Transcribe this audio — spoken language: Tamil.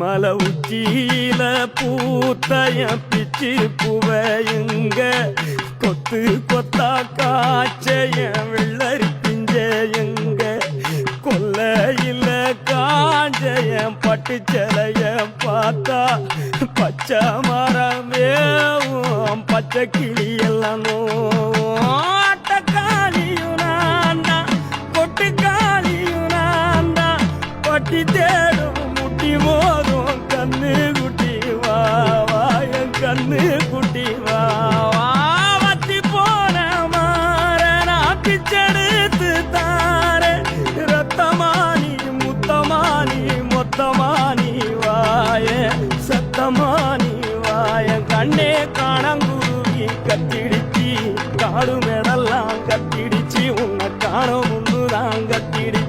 மல உச்சியில பூத்தைய பிச்சு புவையுங்க. கொத்து கொத்தா காய்ச்சைய வெள்ளரி பிஞ்சையுங்க. கொல்லையில காஞ்சைய பட்டு சிலைய பார்த்தா பச்சை மரமேவும் பச்சை குட்டி மோதும் கண்ணு குட்டி வா வாயன் கண்ணு குட்டி வா. வாத்தி போன மாற நான் பிச்செடுத்து தார ரத்தமானி முத்தமானி மொத்தமானி வாய. சத்தமானி வாய. கண்ணே காணங்குருவி கத்திடிச்சி காடு மேடெல்லாம் கத்திடிச்சி உன்னை காணும் முன்னுதான் கத்திடி